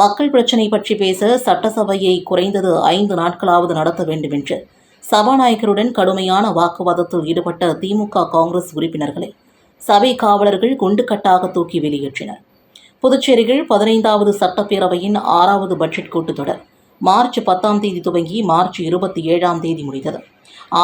மக்கள் பிரச்சினை பற்றி பேச சட்டசபையை குறைந்தது ஐந்து நாட்களாவது நடத்த வேண்டும் என்று சபாநாயகருடன் கடுமையான வாக்குவாதத்தில் ஈடுபட்ட திமுக காங்கிரஸ் உறுப்பினர்களை சபை காவலர்கள் குண்டுக்கட்டாக தூக்கி வெளியேற்றினர். புதுச்சேரியில் பதினைந்தாவது சட்டப்பேரவையின் ஆறாவது பட்ஜெட் கூட்டத்தொடர் மார்ச் பத்தாம் தேதி துவங்கி மார்ச் இருபத்தி ஏழாம் தேதி முடிந்தது.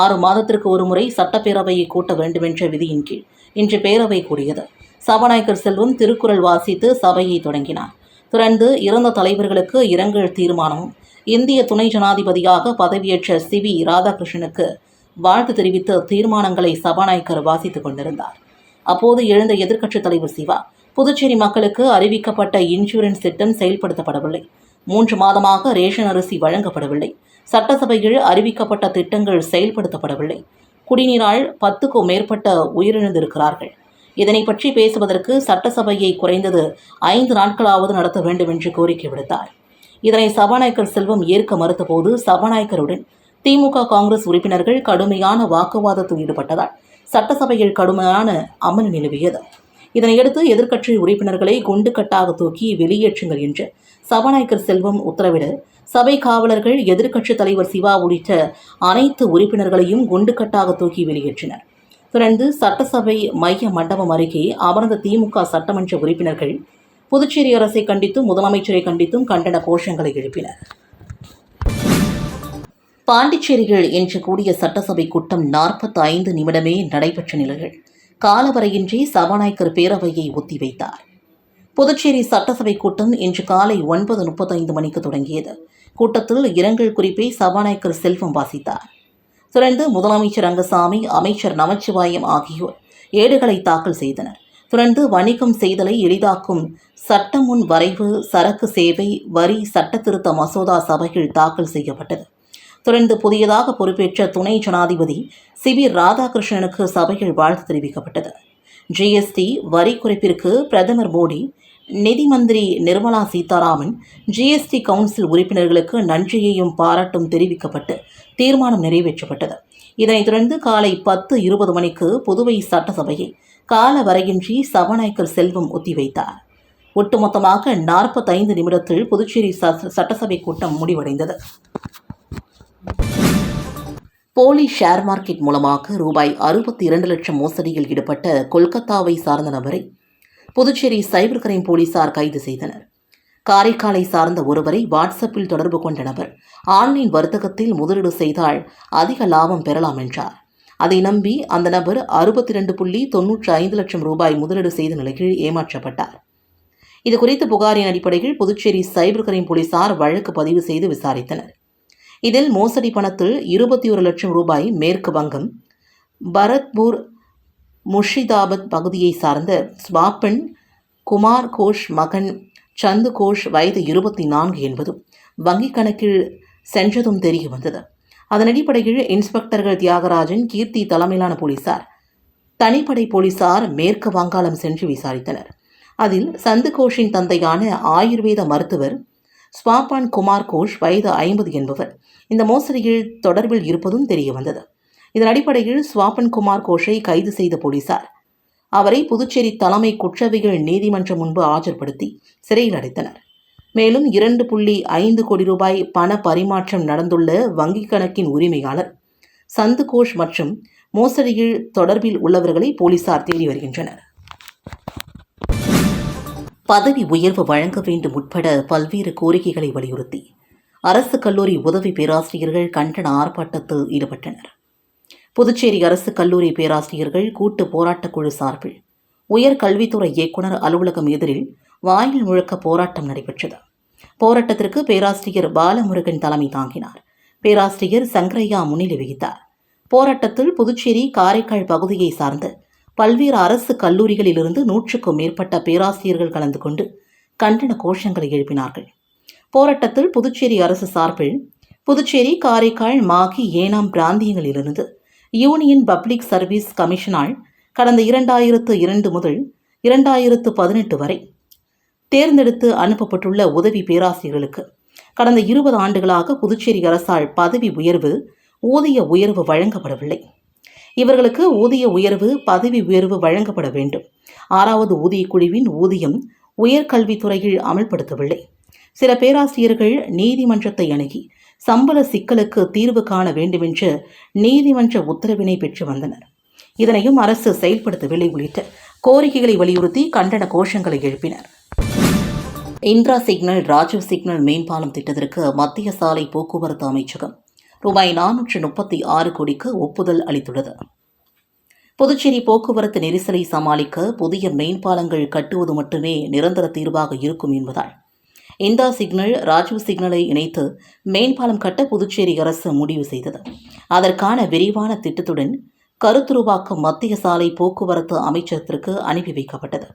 ஆறு மாதத்திற்கு ஒருமுறை சட்டப்பேரவையை கூட்ட வேண்டுமென்ற விதியின் கீழ் இன்று பேரவை கூடியது. சபாநாயகர் செல்வம் திருக்குறள் வாசித்து சபையை தொடங்கினார். தொடர்ந்து இறந்த தலைவர்களுக்கு இரங்கல் தீர்மானமும் இந்திய துணை ஜனாதிபதியாக பதவியேற்ற சி வி ராதாகிருஷ்ணனுக்கு வாழ்த்து தெரிவித்து தீர்மானங்களை சபாநாயகர் வாசித்துக் கொண்டிருந்தார். அப்போது எழுந்த எதிர்க்கட்சித் தலைவர் சிவா புதுச்சேரி மக்களுக்கு அறிவிக்கப்பட்ட இன்சூரன்ஸ் திட்டம் செயல்படுத்தப்படவில்லை. மூன்று மாதமாக ரேஷன் அரிசி வழங்கப்படவில்லை. சட்டசபையில் அறிவிக்கப்பட்ட திட்டங்கள் செயல்படுத்தப்படவில்லை. குடிநீரால் பத்துக்கும் மேற்பட்ட உயிரிழந்திருக்கிறார்கள். இதனை பற்றி பேசுவதற்கு சட்டசபையை குறைந்தது ஐந்து நாட்களாவது நடத்த வேண்டும் என்று கோரிக்கை விடுத்தார். இதனை சபாநாயகர் செல்வம் ஏற்க மறுத்தபோது சபாநாயகருடன் திமுக காங்கிரஸ் உறுப்பினர்கள் கடுமையான வாக்குவாதத்தில் ஈடுபட்டதால் சட்டசபையில் கடுமையான அமல் நிலவியது. இதனையடுத்து எதிர்க்கட்சி உறுப்பினர்களை குண்டுக்கட்டாக தூக்கி வெளியேற்றுங்கள் என்று சபாநாயகர் செல்வம் உத்தரவிட. சபை காவலர்கள் எதிர்க்கட்சித் தலைவர் சிவா உள்ளிட்ட அனைத்து உறுப்பினர்களையும் குண்டுக்கட்டாக தூக்கி வெளியேற்றினர். தொடர்ந்து சட்டசபை மைய மண்டபம் அருகே அமர்ந்த திமுக சட்டமன்ற உறுப்பினர்கள் புதுச்சேரி அரசை கண்டித்தும் முதலமைச்சரை கண்டித்தும் கண்டன கோஷங்களை எழுப்பினர். பாண்டிச்சேரியில் இன்று கூடிய சட்டசபை கூட்டம் நாற்பத்தி ஐந்து நிமிடமே நடைபெற்ற நிலையில் காலவரையின்றி சபாநாயகர் பேரவையை ஒத்திவைத்தார். புதுச்சேரி சட்டசபை கூட்டம் இன்று காலை ஒன்பது முப்பத்தைந்து மணிக்கு தொடங்கியது. கூட்டத்தில் இரங்கல் குறிப்பை சபாநாயகர் செல்வம் வாசித்தார். தொடர்ந்து முதலமைச்சர் ரங்கசாமி அமைச்சர் நமச்சிவாயம் ஆகியோர் ஏடுகளை தாக்கல் செய்தனர். தொடர்ந்து வணிகம் செய்தலை எளிதாக்கும் சட்டமுன் வரைவு சரக்கு சேவை வரி சட்ட திருத்த மசோதா சபையில் தாக்கல் செய்யப்பட்டது. தொடர்ந்து புதியதாக பொறுப்பேற்ற துணை ஜனாதிபதி சி. வி. ராதாகிருஷ்ணனுக்கு சபையில் வாழ்த்து தெரிவிக்கப்பட்டது. ஜிஎஸ்டி வரி குறைப்பிற்கு பிரதமர் மோடி நிதி மந்திரி நிர்மலா சீதாராமன் ஜிஎஸ்டி கவுன்சில் உறுப்பினர்களுக்கு நன்றியையும் பாராட்டும் தெரிவிக்கப்பட்டு தீர்மானம் நிறைவேற்றப்பட்டது. இதனைத் தொடர்ந்து காலை பத்து இருபது மணிக்கு புதுவை சட்டசபையை கால வரையின்றி சபாநாயகர் செல்வம் ஒத்திவைத்தார். ஒட்டுமொத்தமாக நாற்பத்தைந்து நிமிடத்தில் புதுச்சேரி ச- சட்டசபை கூட்டம் முடிவடைந்தது. போலி ஷேர் மார்க்கெட் மூலமாக ரூபாய் அறுபத்தி இரண்டு லட்சம் மோசடியில் ஈடுபட்ட கொல்கத்தாவை சார்ந்த நபரை புதுச்சேரி சைபர் கிரைம் போலீசார் கைது செய்தனர். காரைக்காலை சார்ந்த ஒருவரை வாட்ஸ்அப்பில் தொடர்பு கொண்ட நபர் ஆன்லைன் வர்த்தகத்தில் முதலீடு செய்தால் அதிக லாபம் பெறலாம் என்றார். அதை நம்பி அந்த நபர் அறுபத்தி ரெண்டு புள்ளி தொன்னூற்றி ஐந்து லட்சம் ரூபாய் முதலீடு செய்த நிலையில் ஏமாற்றப்பட்டார். இது குறித்து புகாரின் அடிப்படையில் புதுச்சேரி சைபர் கிரைம் போலீசார் வழக்கு பதிவு செய்து விசாரித்தனர். இதில் மோசடி பணத்தில் இருபத்தி ஒரு லட்சம் ரூபாய் மேற்கு வங்கம் பரத்பூர் முர்ஷிதாபாத் பகுதியை சார்ந்த ஸ்வாபன் குமார் கோஷ் மகன் சந்து கோஷ் வயது இருபத்தி நான்கு என்பதும் வங்கிக் கணக்கில் சென்றதும் தெரிய வந்தது. அதன் அடிப்படையில் இன்ஸ்பெக்டர்கள் தியாகராஜன் கீர்த்தி தலைமையிலான போலீசார் தனிப்படை போலீசார் மேற்கு வங்காளம் சென்று விசாரித்தனர். அதில் சந்து கோஷின் தந்தையான ஆயுர்வேத மருத்துவர் ஸ்வாபான் குமார் கோஷ் வயது ஐம்பது என்பவர். இந்த மோசடியில் தொடர்பில் இருப்பதும் தெரிய வந்தது. இதன் அடிப்படையில் சுவாபன்குமார் கோஷை கைது செய்த போலீசார். அவரை புதுச்சேரி தலைமை குற்றவியல் நீதிமன்றம் முன்பு ஆஜர்படுத்தி சிறையில் அடைத்தனர். மேலும் இரண்டு புள்ளி ஐந்து கோடி ரூபாய் பண பரிமாற்றம் நடந்துள்ள வங்கிக் கணக்கின் உரிமையாளர் சந்து கோஷ் மற்றும் மோசடியில் தொடர்பில் உள்ளவர்களை போலீசார் தேடி வருகின்றனர். பதவி உயர்வு வழங்க வேண்டும் உட்பட பல்வேறு கோரிக்கைகளை வலியுறுத்தி அரசு கல்லூரி உதவி பேராசிரியர்கள் கண்டன ஆர்ப்பாட்டத்தில் ஈடுபட்டனர். புதுச்சேரி அரசு கல்லூரி பேராசிரியர்கள் கூட்டு போராட்டக் குழு சார்பில் உயர் கல்வித்துறை இயக்குனர் அலுவலகம் எதிரில் வாயில் முழக்க போராட்டம் நடைபெற்றது. போராட்டத்திற்கு பேராசிரியர் பாலமுருகன் தலைமை தாங்கினார். பேராசிரியர் சங்கரையா முன்னிலை வகித்தார். போராட்டத்தில் புதுச்சேரி காரைக்கால் பகுதியை சார்ந்த பல்வேறு அரசு கல்லூரிகளிலிருந்து நூற்றுக்கும் மேற்பட்ட பேராசிரியர்கள் கலந்து கொண்டு கண்டன கோஷங்களை எழுப்பினார்கள். போராட்டத்தில் புதுச்சேரி அரசு சார்பில் புதுச்சேரி காரைக்கால் மாகி ஏனாம் பிராந்தியங்களிலிருந்து யூனியன் பப்ளிக் சர்வீஸ் கமிஷனால் கடந்த இரண்டாயிரத்து இரண்டு முதல் இரண்டாயிரத்து பதினெட்டு வரை தேர்ந்தெடுத்து அனுப்பப்பட்டுள்ள உதவி பேராசிரியர்களுக்கு கடந்த இருபது ஆண்டுகளாக புதுச்சேரி அரசால் பதவி உயர்வு ஊதிய உயர்வு வழங்கப்படவில்லை. இவர்களுக்கு ஊதிய உயர்வு பதவி உயர்வு வழங்கப்பட வேண்டும். ஆறாவது ஊதிய குழுவின் ஊதியம் உயர்கல்வித்துறையில் அமல்படுத்தவில்லை. சில பேராசிரியர்கள் நீதிமன்றத்தை அணுகி சம்பள சிக்கலுக்கு தீர்வு காண வேண்டுமென்று நீதிமன்ற உத்தரவினை பெற்று வந்தனர். இதனையும் அரசு செயல்படுத்தவில்லை உள்ளிட்ட கோரிக்கைகளை வலியுறுத்தி கண்டன கோஷங்களை எழுப்பினர். இந்திரா சிக்னல் ராஜீவ் சிக்னல் மேம்பாலம் திட்டத்திற்கு மத்திய சாலை போக்குவரத்து அமைச்சகம் ரூபாய் நானூற்று முப்பத்தி ஆறு கோடிக்கு ஒப்புதல் அளித்துள்ளது. புதுச்சேரி போக்குவரத்து நெரிசலை சமாளிக்க புதிய மேம்பாலங்கள் கட்டுவது மட்டுமே நிரந்தர தீர்வாக இருக்கும் என்பதால் இந்தா சிக்னல் ராஜீவ் சிக்னலை இணைத்து மேம்பாலம் கட்ட புதுச்சேரி அரசு முடிவு செய்தது. அதற்கான விரிவான திட்டத்துடன் கருத்துருவாக்கம் மத்திய சாலை போக்குவரத்து அமைச்சகத்திற்கு அனுப்பி வைக்கப்பட்டது.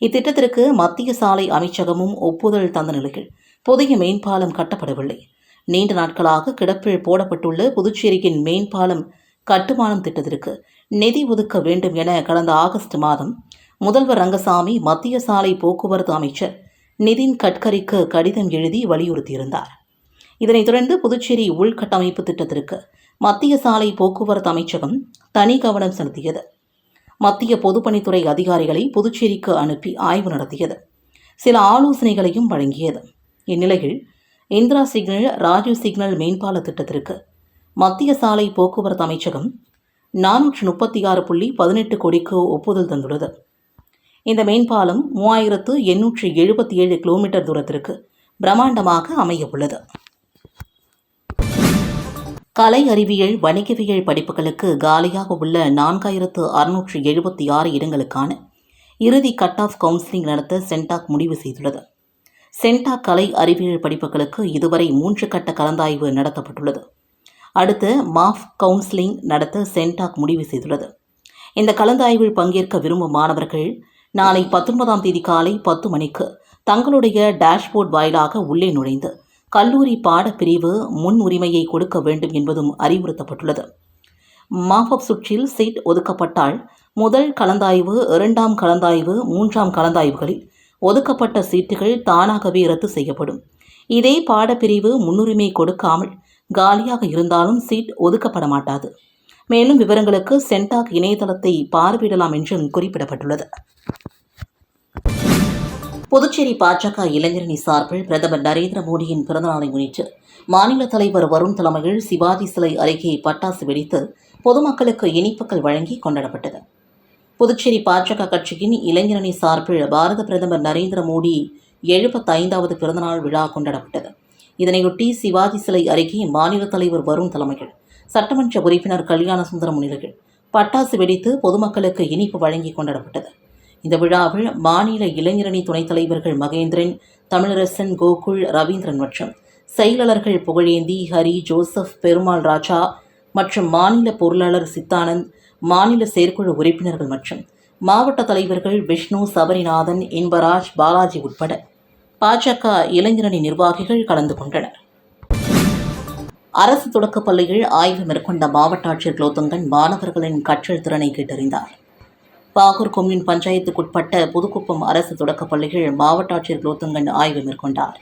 இத்திட்டத்திற்கு மத்திய சாலை அமைச்சகமும் ஒப்புதல் தந்த நிலையில் புதிய மேம்பாலம் கட்டப்படவில்லை. நீண்ட நாட்களாக கிடப்பில் போடப்பட்டுள்ள புதுச்சேரியின் மேம்பாலம் கட்டுமானம் திட்டத்திற்கு நிதி ஒதுக்க வேண்டும் என கடந்த ஆகஸ்ட் மாதம் முதல்வர் ரங்கசாமி மத்திய சாலை போக்குவரத்து அமைச்சர் நிதின் கட்கரிக்கு கடிதம் எழுதி வலியுறுத்தியிருந்தார். இதனைத் தொடர்ந்து புதுச்சேரி உள்கட்டமைப்பு திட்டத்திற்கு மத்திய சாலை போக்குவரத்து அமைச்சகம் தனி கவனம் செலுத்தியது. மத்திய பொதுப்பணித்துறை அதிகாரிகளை புதுச்சேரிக்கு அனுப்பி ஆய்வு நடத்தியது. சில ஆலோசனைகளையும் வழங்கியது. இந்நிலையில் இந்திரா சிக்னல் ராஜீவ் சிக்னல் மேம்பால திட்டத்திற்கு மத்திய சாலை போக்குவரத்து அமைச்சகம் நானூற்று முப்பத்தி ஆறு புள்ளி பதினெட்டு கோடிக்கு ஒப்புதல் தந்துள்ளது. இந்த மேம்பாலம் மூவாயிரத்து எண்ணூற்றி எழுபத்தி ஏழு கிலோமீட்டர் தூரத்திற்கு பிரம்மாண்டமாக அமைய உள்ளது கலை அறிவியல் வணிகவியல் படிப்புகளுக்கு காலியாக உள்ள நான்காயிரத்து அறுநூற்று எழுபத்தி ஆறு இடங்களுக்கான இறுதி கட் ஆஃப் கவுன்சிலிங் நடத்த சென்டாக் முடிவு செய்துள்ளது. சென்டாக் கலை அறிவியல் படிப்புகளுக்கு இதுவரை மூன்று கட்ட கலந்தாய்வு நடத்தப்பட்டுள்ளது. அடுத்து மாஃப் கவுன்சிலிங் நடத்த சென்டாக் முடிவு செய்துள்ளது. இந்த கலந்தாய்வில் பங்கேற்க விரும்பும் மாணவர்கள் நாளை பத்தொன்பதாம் தேதி காலை பத்து மணிக்கு தங்களுடைய டேஷ்போர்ட் வாயிலாக உள்ளே நுழைந்து கல்லூரி பாடப்பிரிவு முன் உரிமையை கொடுக்க வேண்டும் என்பதும் அறிவுறுத்தப்பட்டுள்ளது. மாஃபப் சுற்றில் சீட் ஒதுக்கப்பட்டால் முதல் கலந்தாய்வு இரண்டாம் கலந்தாய்வு மூன்றாம் கலந்தாய்வுகளில் ஒதுக்கப்பட்ட சீட்டுகள் தானாகவே ரத்து செய்யப்படும். இதே பாடப்பிரிவு முன்னுரிமை கொடுக்காமல் காலியாக இருந்தாலும் சீட் ஒதுக்கப்பட மாட்டாது. மேலும் விவரங்களுக்கு சென்டாக் இணையதளத்தை பார்வையிடலாம் என்றும் குறிப்பிடப்பட்டுள்ளது. புதுச்சேரி பாஜக இளைஞரணி சார்பில் பிரதமர் நரேந்திர மோடியின் பிறந்தநாளை முன்னிட்டு மாநில தலைவர் வருண் தலைமையில் சிவாஜி சிலை அருகே பட்டாசு வெடித்து பொதுமக்களுக்கு இனிப்புகள் வழங்கி கொண்டாடப்பட்டது. புதுச்சேரி பாஜக கட்சியின் இளைஞரணி சார்பில் பாரத பிரதமர் நரேந்திர மோடி எழுபத்தைந்தாவது பிறந்தநாள் விழா கொண்டாடப்பட்டது. இதனையொட்டி சிவாஜி சிலை அருகே மாநில தலைவர் வருண் தலைமையில் சட்டமன்ற உறுப்பினர் கல்யாண சுந்தர முன்னிலையில் பட்டாசு வெடித்து பொதுமக்களுக்கு இனிப்பு வழங்கி கொண்டாடப்பட்டது. இந்த விழாவில் மாநில இளைஞரணி துணைத் தலைவர்கள் மகேந்திரன் தமிழரசன் கோகுல் ரவீந்திரன் மற்றும் செயலாளர்கள் புகழேந்தி ஹரி ஜோசப் பெருமாள் ராஜா மற்றும் மாநில பொருளாளர் சித்தானந்த் மாநில செயற்குழு உறுப்பினர்கள் மற்றும் மாவட்ட தலைவர்கள் விஷ்ணு சபரிநாதன் இன்பராஜ் பாலாஜி உட்பட பாஜக இளைஞரணி நிர்வாகிகள் கலந்து கொண்டனர். அரசு தொடக்கப் பள்ளியில் ஆய்வு மேற்கொண்ட மாவட்ட ஆட்சியர் குலோத்துங்கன் மாணவர்களின் கற்றல் திறனை கேட்டறிந்தார். பாகூர் கொம்யூன் பஞ்சாயத்துக்குட்பட்ட புதுக்குப்பம் அரசு தொடக்கப் பள்ளியில் மாவட்ட ஆட்சியர் குலோத்துங்கன் ஆய்வு மேற்கொண்டார்.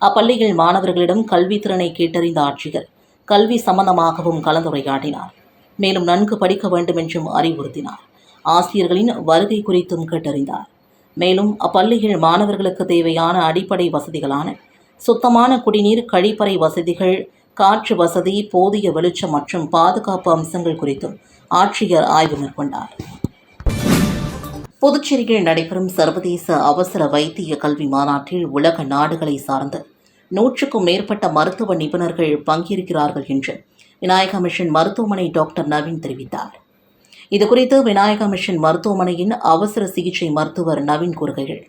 அப்பள்ளியில் மாணவர்களிடம் கல்வி திறனை கேட்டறிந்த ஆட்சியர் கல்வி சம்பந்தமாகவும் கலந்துரையாடினார். மேலும் நன்கு படிக்க வேண்டும் என்றும் அறிவுறுத்தினார். ஆசிரியர்களின் வருகை குறித்தும் கேட்டறிந்தார். மேலும் அப்பள்ளியில் மாணவர்களுக்கு தேவையான அடிப்படை வசதிகளான சுத்தமான குடிநீர் கழிப்பறை வசதிகள் காற்று வசதி போதிய வெளிச்சம் மற்றும் பாதுகாப்பு அம்சங்கள் குறித்தும் ஆட்சியர் ஆய்வு மேற்கொண்டார். புதுச்சேரியில் நடைபெறும் சர்வதேச அவசர வைத்திய கல்வி மாநாட்டில் உலக நாடுகளை சார்ந்த நூற்றுக்கும் மேற்பட்ட மருத்துவ நிபுணர்கள் பங்கேற்கிறார்கள் என்று விநாயகா மிஷன் மருத்துவமனை டாக்டர் நவீன் தெரிவித்தார். இதுகுறித்து விநாயகா மிஷன் மருத்துவமனையின் அவசர சிகிச்சை மருத்துவர் நவீன் கூறுகையில்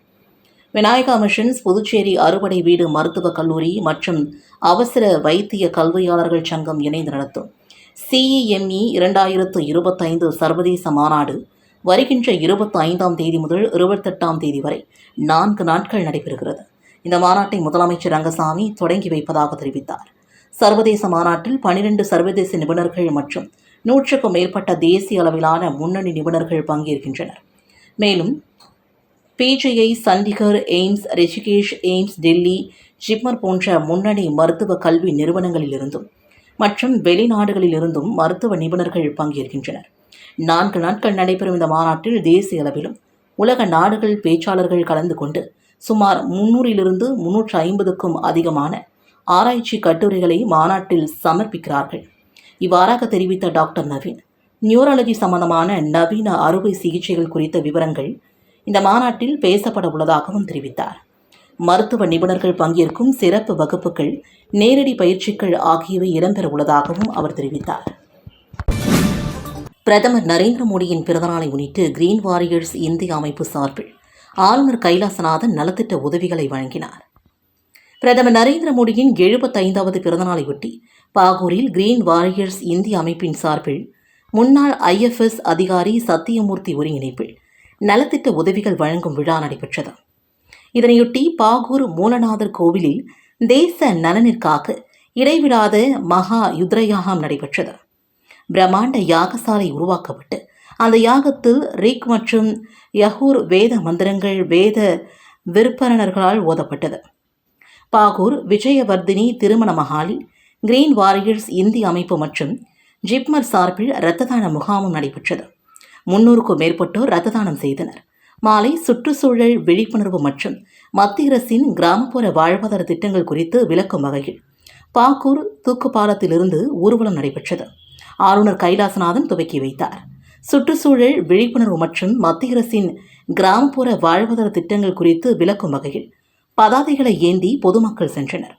விநாயகா மிஷன்ஸ் புதுச்சேரி அறுபடை வீடு மருத்துவக் கல்லூரி மற்றும் அவசர வைத்திய கல்வியாளர்கள் சங்கம் இணைந்து நடத்தும். சிஇஎம்இ இரண்டாயிரத்து இருபத்தைந்து சர்வதேச மாநாடு வருகின்ற இருபத்தி ஐந்தாம் தேதி முதல் இருபத்தெட்டாம் தேதி வரை நான்கு நாட்கள் நடைபெறுகிறது. இந்த மாநாட்டை முதலமைச்சர் ரங்கசாமி தொடங்கி வைப்பதாக தெரிவித்தார். சர்வதேச மாநாட்டில் பனிரெண்டு சர்வதேச நிபுணர்கள் மற்றும் நூற்றுக்கும் மேற்பட்ட தேசிய அளவிலான முன்னணி நிபுணர்கள் பங்கேற்கின்றனர். மேலும் PGI Chandigarh AIIMS Rishikesh AIIMS Delhi JIPMER போன்ற முன்னணி மருத்துவ கல்வி நிறுவனங்களிலிருந்தும் மற்றும் வெளிநாடுகளிலிருந்தும் மருத்துவ நிபுணர்கள் பங்கேற்கின்றனர். நான்கு நாட்கள் நடைபெறும் இந்த மாநாட்டில் தேசிய அளவிலும் உலக நாடுகள் பேச்சாளர்கள் கலந்து கொண்டு சுமார் முன்னூறிலிருந்து முன்னூற்று ஐம்பதுக்கும் அதிகமான ஆராய்ச்சி கட்டுரைகளை மாநாட்டில் சமர்ப்பிக்கிறார்கள். இவ்வாறாக தெரிவித்த டாக்டர் நவீன் நியூராலஜி சம்பந்தமான நவீன அறுவை சிகிச்சைகள் குறித்த விவரங்கள் இந்த மாநாட்டில் பேசப்பட உள்ளதாகவும் தெரிவித்தார். மருத்துவ நிபுணர்கள் பங்கேற்கும் சிறப்பு வகுப்புகள் நேரடி பயிற்சிகள் ஆகியவை இடம்பெற உள்ளதாகவும் அவர் தெரிவித்தார். பிரதமர் நரேந்திர மோடியின் பிறந்தநாளை முன்னிட்டு கிரீன் வாரியர்ஸ் இந்திய அமைப்பு சார்பில் ஆளுநர் கைலாசநாதன் நலத்திட்ட உதவிகளை வழங்கினார். பிரதமர் நரேந்திர மோடியின் எழுபத்தைந்தாவது பிறந்தநாளையொட்டி பாகூரில் கிரீன் வாரியர்ஸ் இந்திய அமைப்பின் சார்பில் முன்னாள் ஐஎஃப்எஸ் அதிகாரி சத்தியமூர்த்தி ஒருங்கிணைப்பில் நலத்திட்ட உதவிகள் வழங்கும் விழா நடைபெற்றது. இதனையொட்டி பாகூர் மூலநாதர் கோவிலில் தேச நலனிற்காக இடைவிடாத மகா யுத்ரயாகம் நடைபெற்றது. பிரம்மாண்ட யாகசாலை உருவாக்கப்பட்டு அந்த யாகத்தில் ரிக் மற்றும் யஹூர் வேத மந்திரங்கள் வேத விற்பனர்களால் ஓதப்பட்டது. பாகூர் விஜயவர்தினி திருமண மஹாலில் கிரீன் வாரியர்ஸ் இந்திய அமைப்பு மற்றும் ஜிப்மர் சார்பில் இரத்த தான முகாமும் நடைபெற்றது. முன்னூறுக்கும் மேற்பட்டோர் ரத்ததானம் செய்தனர். மாலை சுற்றுச்சூழல் விழிப்புணர்வு மற்றும் மத்திய அரசின் கிராமப்புற வாழ்வாதார திட்டங்கள் குறித்து விளக்கும் வகையில் பாக்கூர் தூக்குப்பாலத்திலிருந்து ஊர்வலம் நடைபெற்றது. ஆளுநர் கைலாசநாதன் துவக்கி வைத்தார். சுற்றுச்சூழல் விழிப்புணர்வு மற்றும் மத்திய அரசின் கிராமப்புற வாழ்வாதார திட்டங்கள் குறித்து விளக்கும் வகையில் பதாதைகளை ஏந்தி பொதுமக்கள் சென்றனர்.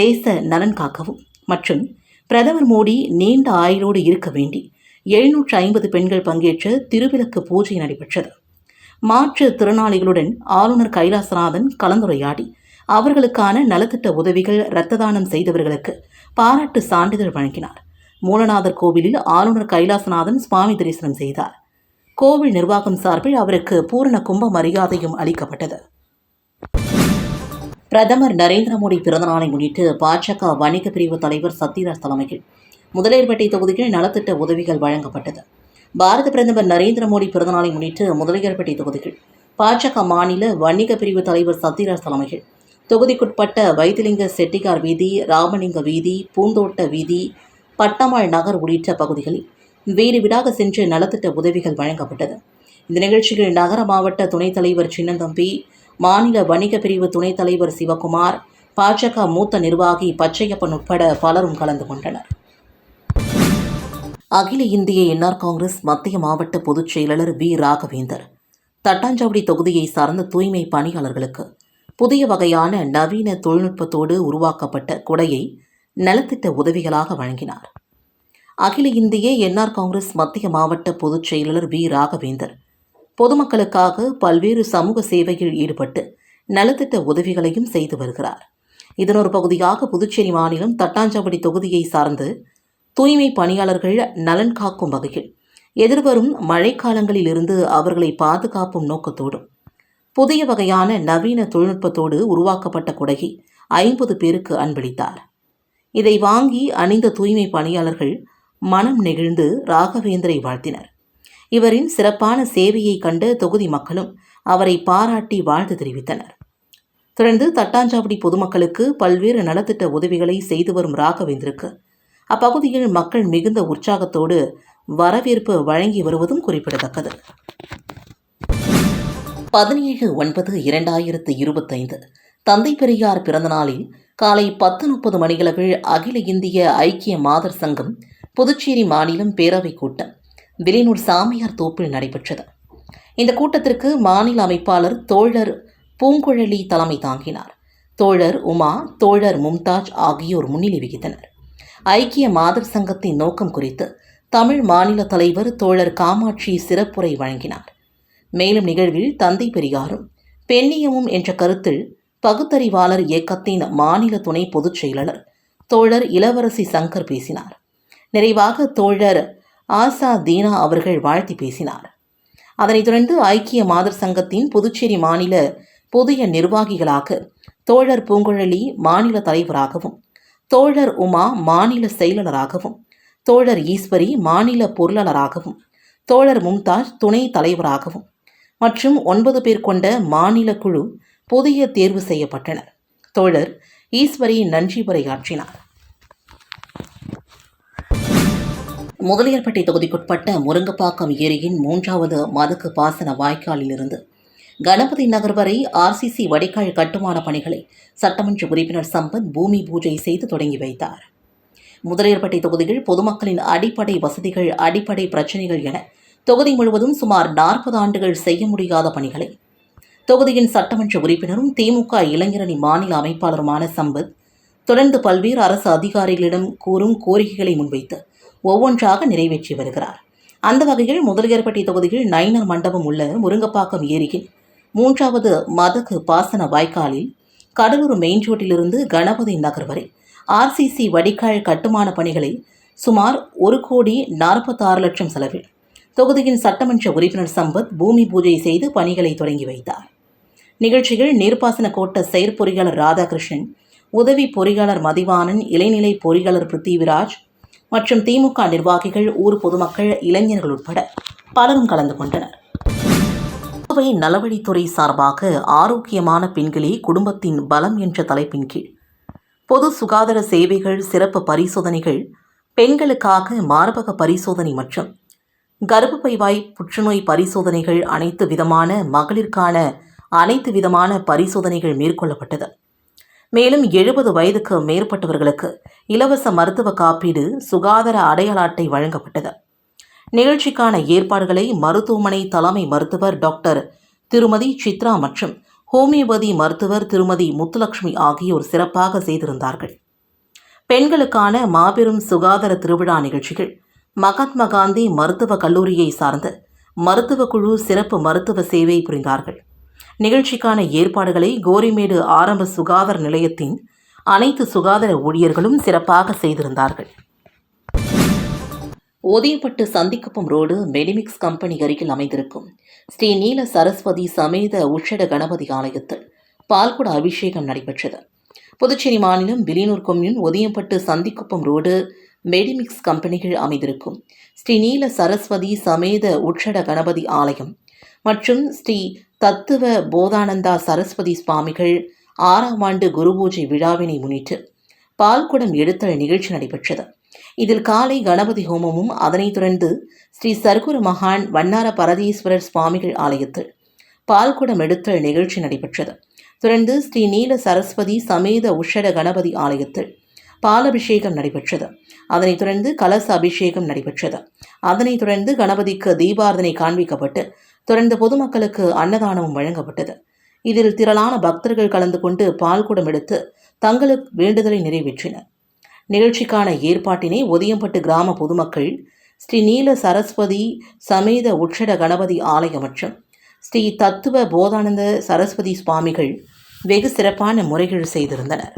தேச நலன் காக்கவும் மற்றும் பிரதமர் மோடி நீண்ட ஆயுளோடு இருக்க வேண்டி எழுநூற்று ஐம்பது பெண்கள் பங்கேற்ற திருவிளக்கு பூஜை நடைபெற்றது. மாற்று திறனாளிகளுடன் ஆளுநர் கைலாசநாதன் கலந்துரையாடி அவர்களுக்கான நலத்திட்ட உதவிகள் இரத்த தானம் செய்தவர்களுக்கு பாராட்டு சான்றிதழ் வழங்கினார். மூலநாதர் கோவிலில் ஆளுநர் கைலாசநாதன் சுவாமி தரிசனம் செய்தார். கோவில் நிர்வாகம் சார்பில் அவருக்கு பூரண கும்ப மரியாதையும் அளிக்கப்பட்டது. பிரதமர் நரேந்திர மோடி பிறந்தநாளை முன்னிட்டு பாஜக வணிக பிரிவு தலைவர் சத்யராஜ் தலைமையில் முதலியார்பேட்டை தொகுதியில் நலத்திட்ட உதவிகள் வழங்கப்பட்டது. பாரத பிரதமர் நரேந்திர மோடி பிறந்தநாளை முன்னிட்டு முதலியார்பேட்டை தொகுதிகள் பாஜக மாநில வணிக பிரிவு தலைவர் சத்யராஜ் தலைமையில் தொகுதிக்குட்பட்ட வைத்திலிங்க செட்டிகார் வீதி ராமலிங்க வீதி பூந்தோட்ட வீதி பட்டமாள் நகர் உள்ளிட்ட பகுதிகளில் வீடு வீடாக சென்று நலத்திட்ட உதவிகள் வழங்கப்பட்டது. இந்த நிகழ்ச்சியில் நகர மாவட்ட துணைத் தலைவர் சின்னந்தம்பி மாநில வணிக பிரிவு துணைத் தலைவர் சிவகுமார் பாஜக மூத்த நிர்வாகி பச்சையப்பன் உட்பட பலரும் கலந்து கொண்டனர். அகில இந்திய என்ஆர் காங்கிரஸ் மத்திய மாவட்ட பொதுச் செயலாளர் வி. ராகவேந்தர். தட்டாஞ்சாவடி தொகுதியை சார்ந்த தூய்மை பணியாளர்களுக்கு புதிய வகையான நவீன தொழில்நுட்பத்தோடு உருவாக்கப்பட்ட குடையை நலத்திட்ட உதவிகளாக வழங்கினார். அகில இந்திய என்ஆர் காங்கிரஸ் மத்திய மாவட்ட பொதுச் செயலாளர் வி. ராகவேந்தர் பொதுமக்களுக்காக பல்வேறு சமூக சேவையில் ஈடுபட்டு நலத்திட்ட உதவிகளையும் செய்து வருகிறார். இதனொரு பகுதியாக புதுச்சேரி மாநிலம் தட்டாஞ்சாவடி தொகுதியை சார்ந்து தூய்மை பணியாளர்கள் நலன் காக்கும் வகையில் எதிர்வரும் மழைக்காலங்களில் இருந்து அவர்களை பாதுகாப்பும் நோக்கத்தோடும் புதிய வகையான நவீன தொழில்நுட்பத்தோடு உருவாக்கப்பட்ட குடையை ஐம்பது பேருக்கு அன்பளித்தார். இதை வாங்கி அணிந்த தூய்மை பணியாளர்கள் மனம் நெகிழ்ந்து ராகவேந்தரை வாழ்த்தினர். இவரின் சிறப்பான சேவையை கண்ட தொகுதி மக்களும் அவரை பாராட்டி வாழ்த்து தெரிவித்தனர். தொடர்ந்து தட்டாஞ்சாவடி பொதுமக்களுக்கு பல்வேறு நலத்திட்ட உதவிகளை செய்து வரும் ராகவேந்தருக்கு அப்பகுதியில் மக்கள் மிகுந்த உற்சாகத்தோடு வரவேற்பு வழங்கி வருவதும் குறிப்பிடத்தக்கது. பதினேழு ஒன்பது இரண்டாயிரத்து இருபத்தைந்து. தந்தை பெரியார் பிறந்தநாளில் காலை பத்து முப்பது மணியளவில் அகில இந்திய ஐக்கிய மாதர் சங்கம் புதுச்சேரி மாநிலம் பேரவைக் கூட்டம் விலையூர் சாமியார் தோப்பில் நடைபெற்றது. இந்த கூட்டத்திற்கு மாநில அமைப்பாளர் தோழர் பூங்குழலி தலைமை தாங்கினார். தோழர் உமா தோழர் மும்தாஜ் ஆகியோர் முன்னிலை வகித்தனர். ஐக்கிய மாதர் சங்கத்தின் நோக்கம் குறித்து தமிழ் மாநில தலைவர் தோழர் காமாட்சி சிறப்புரை வழங்கினார். மேலும் நிகழ்வில் தந்தை பெரியாரும் பெண்ணியமும் என்ற கருத்தில் பகுத்தறிவாளர் இயக்கத்தின் மாநில துணை பொதுச் செயலாளர் தோழர் இளவரசி சங்கர் பேசினார். நிறைவாக தோழர் ஆசா தீனா அவர்கள் வாழ்த்தி பேசினார். அதனைத் தொடர்ந்து ஐக்கிய மாதர் சங்கத்தின் புதுச்சேரி மாநில புதிய நிர்வாகிகளாக தோழர் பூங்குழலி மாநில தலைவராகவும் தோழர் உமா மாநில செயலாளராகவும் தோழர் ஈஸ்வரி மாநில பொருளாளராகவும் தோழர் மும்தாஜ் துணை தலைவராகவும் மற்றும் ஒன்பது பேர் கொண்ட மாநில குழு புதிய தேர்வு செய்யப்பட்டனர். தோழர் ஈஸ்வரி நன்றி உரையாற்றினார். முதலியார்பட்டி தொகுதிக்குட்பட்ட முருங்கப்பாக்கம் ஏரியின் மூன்றாவது மதக்கு பாசன வாய்க்காலிலிருந்து கணபதி நகர் வரை ஆர்சிசி வடிகால் கட்டுமான பணிகளை சட்டமன்ற உறுப்பினர் சம்பத் பூமி பூஜை செய்து தொடங்கி வைத்தார். முதலியர்பட்டி தொகுதியில் பொதுமக்களின் அடிப்படை வசதிகள் அடிப்படை பிரச்சினைகள் என தொகுதி முழுவதும் சுமார் நாற்பது ஆண்டுகள் செய்ய முடியாத பணிகளை தொகுதியின் சட்டமன்ற உறுப்பினரும் திமுக இளைஞரணி மாநில அமைப்பாளருமான சம்பத் தொடர்ந்து பல்வேறு அரசு அதிகாரிகளிடம் கூறும் கோரிக்கைகளை முன்வைத்து ஒவ்வொன்றாக நிறைவேற்றி வருகிறார். அந்த வகையில் முதலியார்பட்டி தொகுதியில் நைனர் மண்டபம் உள்ள முருங்கப்பாக்கம் ஏரியின் மூன்றாவது மதகு பாசன வாய்க்காலில் கடலூர் மெயின் ரோட்டிலிருந்து கணபதி நகர் வரை ஆர்சிசி வடிகால் கட்டுமான பணிகளை சுமார் ஒரு கோடி நாற்பத்தாறு லட்சம் செலவில் தொகுதியின் சட்டமன்ற உறுப்பினர் சம்பத் பூமி பூஜை செய்து பணிகளை தொடங்கி வைத்தார். நிகழ்ச்சியில் நீர்ப்பாசன கோட்ட செயற்பொறியாளர் ராதாகிருஷ்ணன் உதவி பொறியாளர் மதிவானன் இளைநிலை பொறியாளர் பிருத்திவிராஜ் மற்றும் திமுக நிர்வாகிகள் ஊர் பொதுமக்கள் இளைஞர்கள் உட்பட பலரும் கலந்து கொண்டனர். புதுவை நலவழித்துறை சார்பாக ஆரோக்கியமான பெண்களே குடும்பத்தின் பலம் என்ற தலைப்பின் கீழ். பொது சுகாதார சேவைகள் சிறப்பு பரிசோதனைகள் பெண்களுக்காக மார்பக பரிசோதனை மற்றும் கர்ப்பப்பை வாய் புற்றுநோய் பரிசோதனைகள் அனைத்து விதமான மகளிருக்கான அனைத்து விதமான பரிசோதனைகள் மேற்கொள்ளப்பட்டது. மேலும் எழுபது வயதுக்கு மேற்பட்டவர்களுக்கு இலவச மருத்துவ காப்பீடு சுகாதார அடையாள அட்டை வழங்கப்பட்டது. நிகழ்ச்சிக்கான ஏற்பாடுகளை மருத்துவமனை தலைமை மருத்துவர் டாக்டர் திருமதி சித்ரா மற்றும் ஹோமியோபதி மருத்துவர் திருமதி முத்துலட்சுமி ஆகியோர் சிறப்பாக செய்திருந்தார்கள். பெண்களுக்கான மாபெரும் சுகாதார திருவிழா நிகழ்ச்சிகள் மகாத்மா காந்தி மருத்துவக் கல்லூரியை சார்ந்த மருத்துவ குழு சிறப்பு மருத்துவ சேவை புரிந்தார்கள். நிகழ்ச்சிக்கான ஏற்பாடுகளை கோரிமேடு ஆரம்ப சுகாதார நிலையத்தின் அனைத்து சுகாதார ஊழியர்களும் சிறப்பாக செய்திருந்தார்கள். Othiyampattu Sandhikuppam road Medimix company அருகில் அமைந்திருக்கும். ஸ்ரீ நீல சரஸ்வதி சமேத உஷட கணபதி ஆலயத்தில் பால்குட அபிஷேகம் நடைபெற்றது. புதுச்சேரி மாநிலம் Villianur commune Othiyampattu Sandhikuppam road Medimix கம்பெனிகள் அமைந்திருக்கும். ஸ்ரீ நீல சரஸ்வதி சமேத உட்சட கணபதி ஆலயம் மற்றும் ஸ்ரீ தத்துவ போதானந்தா சரஸ்வதி சுவாமிகள் ஆறாம் ஆண்டு குருபூஜை விழாவினை முன்னிட்டு பால்குடம் எடுத்தல் நிகழ்ச்சி நடைபெற்றது. இதில் காலை கணபதி ஹோமமும் அதனைத் தொடர்ந்து ஸ்ரீ சர்க்குரு மகான் வண்ணார பரதீஸ்வரர் சுவாமிகள் ஆலயத்தில் பால்குடம் எடுத்தல் நிகழ்ச்சி நடைபெற்றது. தொடர்ந்து ஸ்ரீ நீல சரஸ்வதி சமேத உஷட கணபதி ஆலயத்தில் பாலபிஷேகம் நடைபெற்றது. அதனைத் தொடர்ந்து கலச அபிஷேகம் நடைபெற்றது. அதனைத் தொடர்ந்து கணபதிக்கு தீபாரதனை காண்பிக்கப்பட்டு தொடர்ந்து பொதுமக்களுக்கு அன்னதானமும் வழங்கப்பட்டது. இதில் திரளான பக்தர்கள் கலந்து கொண்டு பால்குடம் எடுத்து தங்களுக்கு வேண்டுதலை நிறைவேற்றினர். நிகழ்ச்சிக்கான ஏற்பாட்டினை ஒதியம்பட்டு கிராம பொதுமக்கள் ஸ்ரீ நீல சரஸ்வதி சமேத உட்சட கணபதி ஆலயம் மற்றும் ஸ்ரீ தத்துவ போதானந்த சரஸ்வதி சுவாமிகள் வெகு சிறப்பான முறைகள் செய்திருந்தனர்.